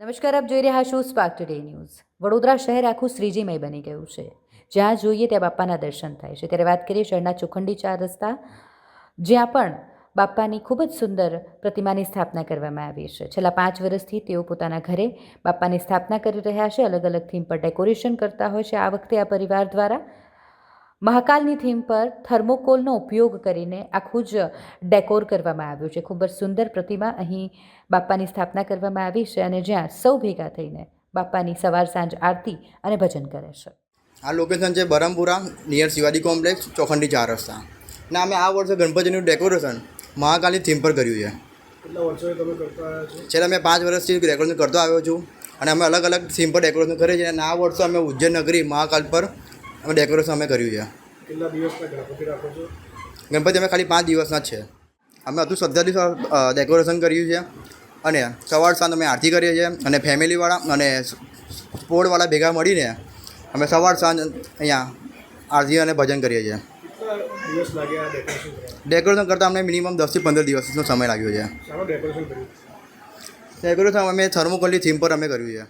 નમસ્કાર, આપ જોઈ રહ્યા છો સ્પાર્ક ટુડે ન્યૂઝ વડોદરા શહેર આખું શ્રીજીમય બની ગયું છે. જ્યાં જોઈએ ત્યાં બાપાના દર્શન થાય છે. ત્યારે વાત કરીએ શહેરના ચોખંડી ચાર રસ્તા, જ્યાં પણ બાપાની ખૂબ જ સુંદર પ્રતિમાની સ્થાપના કરવામાં આવી છે. છેલ્લા પાંચ વર્ષથી તેઓ પોતાના ઘરે બાપાની સ્થાપના કરી રહ્યા છે. અલગ અલગ થીમ પર ડેકોરેશન કરતા હોય છે. આ વખતે આ પરિવાર દ્વારા મહાકાલની થીમ પર થર્મોકોલનો ઉપયોગ કરીને આખું જ ડેકોર કરવામાં આવ્યું છે. ખૂબ જ સુંદર પ્રતિમા અહીં બાપાની સ્થાપના કરવામાં આવી છે અને જ્યાં સૌ ભેગા થઈને બાપાની સવાર સાંજ આરતી અને ભજન કરે છે. આ લોકેશન છે બરમપુરા નિયર શિવાજી કોમ્પ્લેક્સ ચોખંડી ચાર રસ્તા. ને અમે આ વર્ષે ગણપતિનું ડેકોરેશન મહાકાલી થીમ પર કર્યું છે. કેટલા વર્ષોથી તમે કરતા છો? છેલ્લા મેં પાંચ વર્ષથી ડેકોરેશન કરતો આવ્યો છું અને અમે અલગ અલગ થીમ પર ડેકોરેશન કરીએ છીએ અને આ વર્ષે અમે ઉજ્જૈન નગરી મહાકાલ પર અમે ડેકોરેશન અમે કર્યું છે. કેટલા દિવસના ગણપતિ રાખો છો? ગણપતિ અમે ખાલી પાંચ દિવસના જ છે. અમે હતું શ્રદ્ધાથી ડેકોરેશન કર્યું છે અને સવાર સાંજ અમે આરતી કરીએ છીએ અને ફેમિલીવાળા અને સ્પોર્ટવાળા ભેગા મળીને અમે સવાર સાંજ અહીંયા આરતી અને ભજન કરીએ છીએ. ડેકોરેશન કરતાં અમને મિનિમમ દસથી પંદર દિવસનો સમય લાગ્યો છે. ડેકોરેશન ડેકોરેશન અમે થર્મોકોલની થીમ પર અમે કર્યું છે.